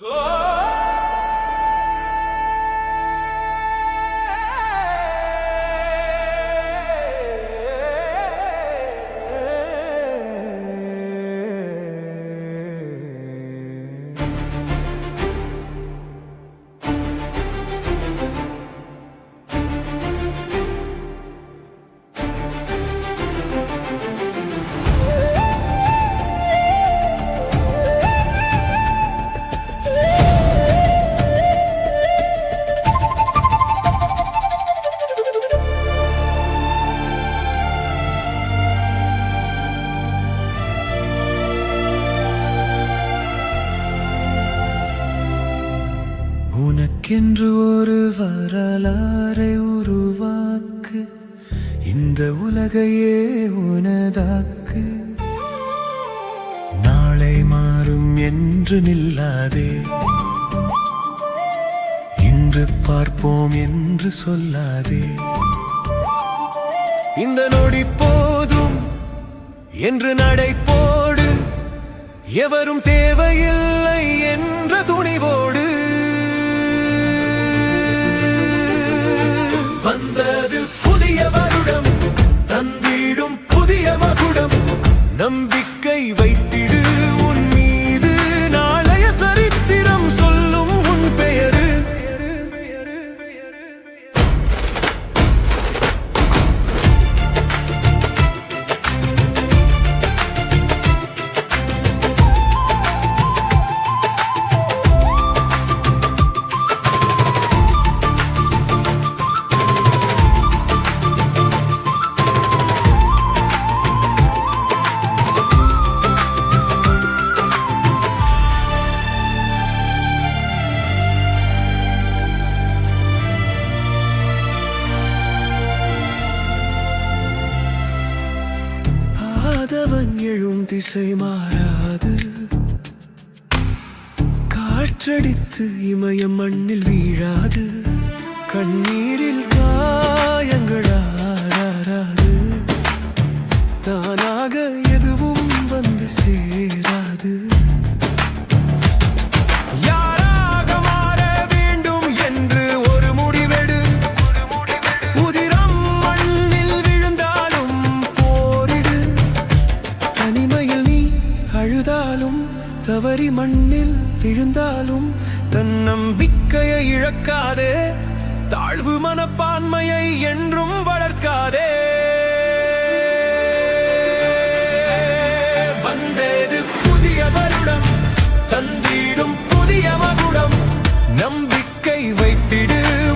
Oh! வரலாறை உருவாக்கு. இந்த உலகையே உனதாக்கு. நாளை மாறும் என்று நில்லாதே. இன்று பார்ப்போம் என்று சொல்லாதே. இந்த நொடி போதும் என்று நடை போடு எவரும் தேவையில்லை என்ற துணிவோடு. வந்தது புதிய வருடம் ஆதவன் எழும் திசை மாறாது. காற்றடித்து இமயம் மண்ணில் வீழாது. கண்ணீரில் காயங்கள் ஆறாது தானாக எதுவும் வந்து சேராது விண்ணில் விழுந்தாலும் தன் நம்பிக்கையை இழக்காதே. தாழ்வு மனப்பான்மையை என்றும் வளர்க்காதே. வந்தது புதிய வருடம் தந்திடும் புதிய மகுடம். நம்பிக்கை வைத்திடு.